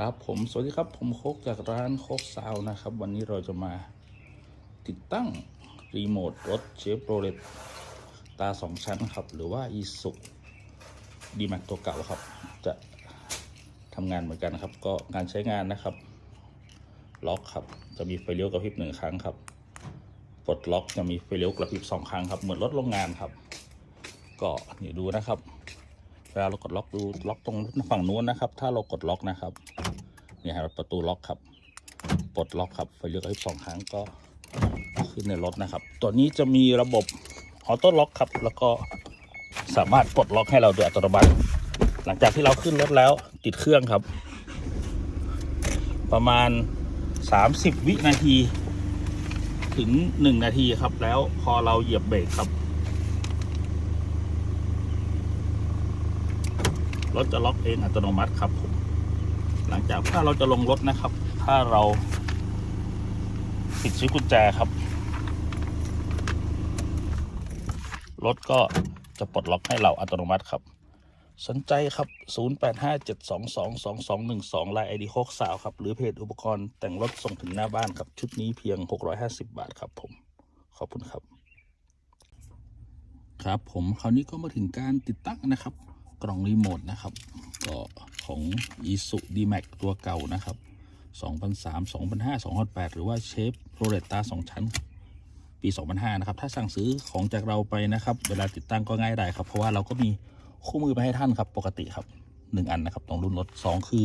ครับผมสวัสดีครับผมโคกจากร้านโคกซาวนะครับ วันนี้เราจะมาติดตั้ง รีโมทรถเชฟโรเลตตาสองชั้นครับ หรือว่าอีสุดีแม็กตัวเก่าครับ จะทำงานเหมือนกันครับ ก็งานใช้งานนะครับ ล็อกครับ จะมีไฟเลี้ยวกระพริบหนึ่งครั้งครับปลดล็อกจะมีไฟเลี้ยวกระพริบสองครั้งครับ เหมือนรถโรงงานครับ ก็นี่ดูนะครับ เวลาเรากดล็อกดูล็อกตรงฝั่งนู้นนะครับ ถ้าเรากดล็อกนะครับเนี่ยครับประตูล็อกครับปลดล็อกครับไฟเลี้ยวกระพริบสองครั้งก็ขึ้นในรถนะครับ ตัวนี้จะมีระบบออโต้ล็อกครับ แล้วก็สามารถปลดล็อกให้เราโดยอัตโนมัติ หลังจากที่เราขึ้นรถแล้วติดเครื่องครับ ประมาณ 30 วินาที ถึง 1 นาทีครับ แล้วพอเราเหยียบเบรกครับ รถจะล็อกเองอัตโนมัติครับผมหลังจากถ้าเราจะลงรถนะครับ ถ้าเราปิดชิ้กุญแจครับ รถก็จะปลดล็อกให้เราอัตโนมัติครับ สนใจครับ 0857222212ลายไอดีโคกสาวครับ หรือเพจอุปกรณ์แต่งรถส่งถึงหน้าบ้านครับ ชุดนี้เพียง 650 บาทครับผม ขอบคุณครับ ครับผมคราวนี้ก็มาถึงการติดตั้งนะครับ กล่องรีโมทนะครับ ก็ของ i s u d m a x ตัวเก่านะครับ 2003 2005 2008 หรือว่าเชฟโรเลตตา2ชั้น ปี 2005 นะครับ ถ้าสั่งซื้อของจากเราไปนะครับ เวลาติดตั้งก็ง่ายได้ครับ เพราะว่าเราก็มีคู่มือไปให้ท่านครับ ปกติครับ 1 อันนะครับตรงรุ่นรถ 2 คือ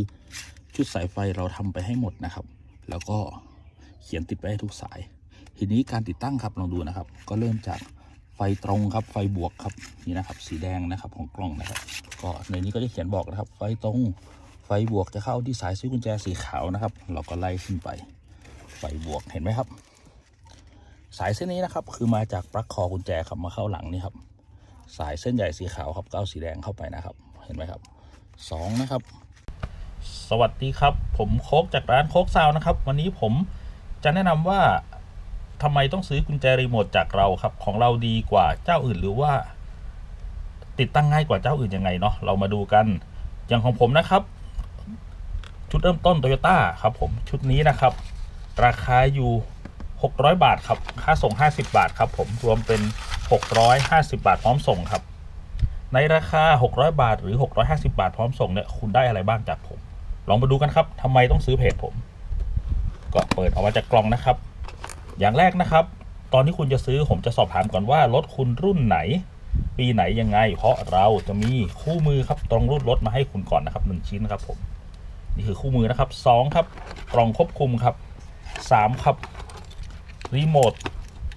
ชุดสายไฟเราทำไปให้หมดนะครับ แล้วก็เขียนติดไปให้ทุกสาย ทีนี้การติดตั้งครับลองดูนะครับ ก็เริ่มจาก ไฟตรงครับไฟบวกครับนี่นะครับ สีแดงนะครับของกล้องนะครับ ก็ในนี้ก็จะเขียนบอกนะครับ ไฟตรงไฟบวกจะเข้าที่สายซื้อกุญแจสีขาวนะครับ เราก็ไล่ขึ้นไป ไฟบวกเห็นไหมครับ สายเส้นนี้นะครับ คือมาจากปลั๊กคอกุญแจครับมาเข้าหลังนี่ครับ สายเส้นใหญ่สีขาวครับก็เอาสีแดงเข้าไปนะครับ เห็นไหมครับสองนะครับ สวัสดีครับ ผมโคกจากร้านโคกซาวน์นะครับ วันนี้ผมจะแนะนำว่า ทำไมต้องซื้อกุญแจรีโมทจากเราครับ ของเราดีกว่าเจ้าอื่นหรือว่า ติดตั้งง่ายกว่าเจ้าอื่นยังไงเนาะเรามาดูกัน อย่างของผมนะครับ ชุดเริ่มต้นโตโยต้าครับ ผมชุดนี้นะครับ ราคาอยู่600 บาทครับ ค่าส่ง 50 บาทครับผม รวมเป็น 650 บาทพร้อมส่งครับ ในราคา 600 บาท หรือ 650 บาทพร้อมส่งเนี่ย คุณได้อะไรบ้างจากผม ลองมาดูกันครับ ทำไมต้องซื้อเพจผม ก็เปิดออกมาจากกล่องนะครับ อย่างแรกนะครับ ตอนที่คุณจะซื้อผมจะสอบถามก่อนว่ารถคุณรุ่นไหน ปีไหนยังไง เพราะเราจะมีคู่มือครับตรงรุ่นรถมาให้คุณก่อนนะครับหนึ่งชิ้นครับผมนี่คือคู่มือนะครับสองครับกล่องควบคุมครับสามครับรีโมท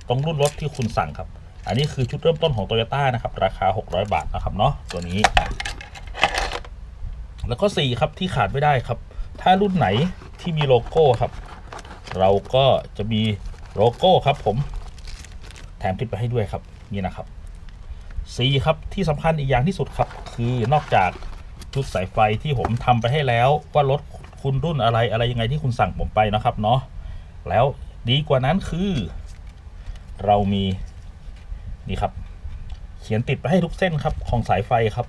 ตรงรุ่นรถที่คุณสั่งครับ อันนี้คือชุดเริ่มต้นของ Toyota นะครับ ราคา 600 บาทนะครับเนาะตัวนี้ แล้วก็ 4 ครับที่ขาดไม่ได้ครับ ถ้ารุ่นไหนที่มีโลโก้ครับ เราก็จะมี โลโก้ครับผม แถมติดไปให้ด้วยครับ นี่นะครับ4ครับที่สำคัญอีกอย่างที่สุดครับ คือนอกจากชุดสายไฟที่ผมทำไปให้แล้วว่ารถคุณรุ่นอะไรอะไรยังไงที่คุณสั่งผมไปนะครับเนาะแล้วดีกว่านั้นคือ เรามีนี่ครับ เขียนติดไปให้ทุกเส้นครับของสายไฟครับ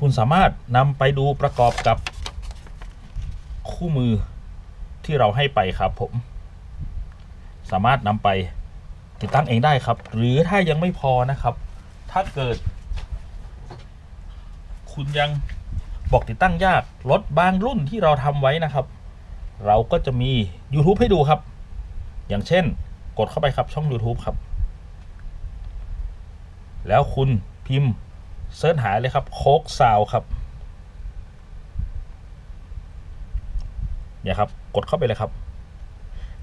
คุณสามารถนำไปดูประกอบกับคู่มือที่เราให้ไปครับผม สามารถนำไปติดตั้งเองได้ครับ หรือถ้ายังไม่พอนะครับ ถ้าเกิด คุณยังบอกติดตั้งยากรถบางรุ่นที่เราทำไว้นะครับ เราก็จะมี YouTube ให้ดูครับ อย่างเช่น กดเข้าไปครับช่อง YouTube ครับ แล้วคุณพิมพ์เสิร์ชหาเลยครับโคกซาวครับเนี่ยครับ กดเข้าไปเลยครับ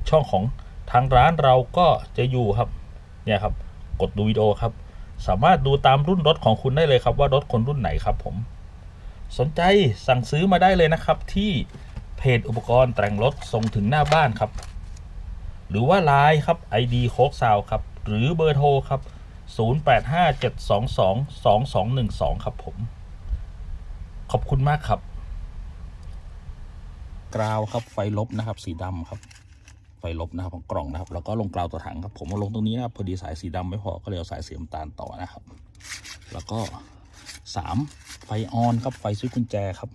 ช่องของ ทางร้านเราก็จะอยู่ครับเนี่ยครับ กดดูวิดีโอครับ สามารถดูตามรุ่นรถของคุณได้เลยครับ ว่ารถคนรุ่นไหนครับผม สนใจสั่งซื้อมาได้เลยนะครับ ที่เพจอุปกรณ์แต่งรถส่งถึงหน้าบ้านครับ หรือว่าไลน์ครับ ID โคกซาวครับ หรือเบอร์โทรครับ 0857222212 ครับผม ขอบคุณมากครับ กราวครับไฟลบนะครับ สีดำครับ ไฟลบนะครับของกล่องนะครับ แล้วก็ลงกราวตัวถังครับ ผมเอาลงตรงนี้นะครับพอดีสายสีดำไม่พอก็เลยเอาสายสีน้ำตาลต่อนะครับ แล้วก็สามไฟออนครับไฟซื้อกุญแจครับ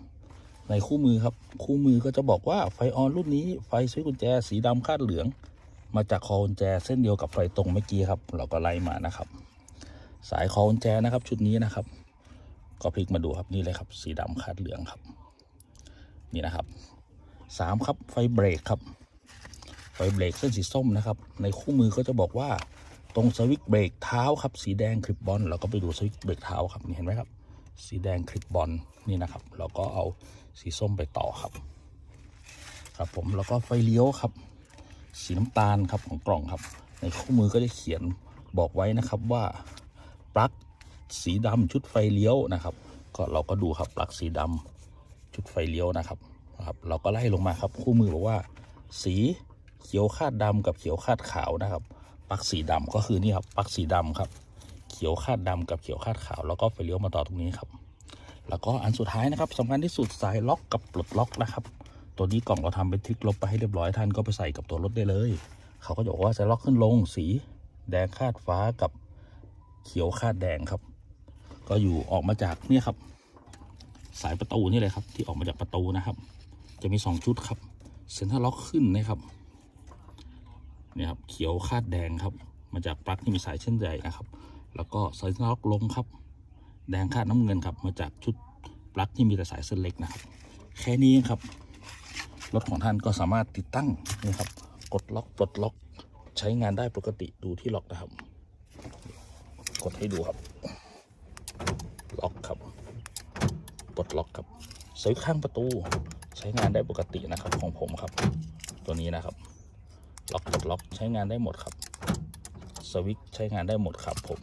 ในคู่มือครับ คู่มือก็จะบอกว่าไฟออนรุ่นนี้ไฟสวิตช์กุญแจสีดำคาดเหลือง มาจากคอกุญแจเส้นเดียวกับไฟตรงเมื่อกี้ครับ เราก็ไล่มานะครับ สายคอกุญแจนะครับ ชุดนี้นะครับ ก็พลิกมาดูครับนี่เลยครับ สีดำคาดเหลืองครับ นี่นะครับสามครับไฟเบรกครับ ไฟเบรกเส้นสีส้มนะครับ ในคู่มือก็จะบอกว่าตรงสวิตช์เบรกเท้าครับ สีแดงคลิปบอลเราก็ไปดูสวิตช์เบรกเท้าครับนี่เห็นไหมครับ สีแดงคลิปบอลนี่นะครับ เราก็เอาสีส้มไปต่อครับ ครับผมแล้วก็ไฟเลี้ยวครับ สีน้ำตาลครับของกล่องครับ ในคู่มือก็จะเขียนบอกไว้นะครับว่าปลั๊กสีดำชุดไฟเลี้ยวนะครับ ก็เราก็ดูครับปลั๊กสีดำชุดไฟเลี้ยวนะครับนะครับ เราก็ไล่ลงมาครับคู่มือบอกว่าสี เขียวคาดดำกับเขียวคาดขาวนะครับปักสีดำก็คือนี่ครับปักสีดำครับ เขียวคาดดำกับเขียวคาดขาว แล้วก็ไฟเลี้ยวมาต่อตรงนี้ครับ แล้วก็อันสุดท้ายนะครับสำคัญที่สุดสายล็อกกับปลดล็อกนะครับ ตัวนี้กล่องเราทำเป็นทริกลบไปให้เรียบร้อยท่านก็ไปใส่กับตัวรถได้เลย เขาก็จะบอกว่าสายล็อกขึ้นลงสี แดงคาดฟ้ากับเขียวคาดแดงครับ ก็อยู่ออกมาจากเนี่ยครับ สายประตูนี่เลยครับ ที่ออกมาจากประตูนะครับ จะมีสองชุดครับเซ็นทรัลล็อกขึ้นนะครับ นี่ครับเขียวคาดแดงครับ มาจากปลั๊กที่มีสายเช่นใหญ่นะครับ แล้วก็เซ็นทรัลล็อกลงครับ แดงคาดน้ำเงินครับ มาจากชุดปลั๊กที่มีแต่สายเส้นเล็กนะครับ แค่นี้ครับ รถของท่านก็สามารถติดตั้งนี่ครับ กดล็อกปลดล็อกใช้งานได้ปกติดูที่ล็อกนะครับ กดให้ดูครับ ล็อกครับปลดล็อกครับสวิตข้างประตูใช้งานได้ปกตินะครับของผมครับ ตัวนี้นะครับ ล็อกปลดล็อกใช้งานได้หมดครับ สวิตช์ใช้งานได้หมดครับผม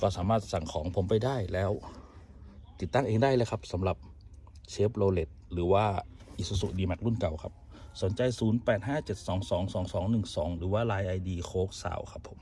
ก็สามารถสั่งของผมไปได้แล้ว ติดตั้งเองได้เลยครับสำหรับเชฟโรเลตหรือว่า Isuzu D-Max รุ่นเก่าครับ สนใจ 0857222212 หรือว่า Line ID โค้กสาวครับผม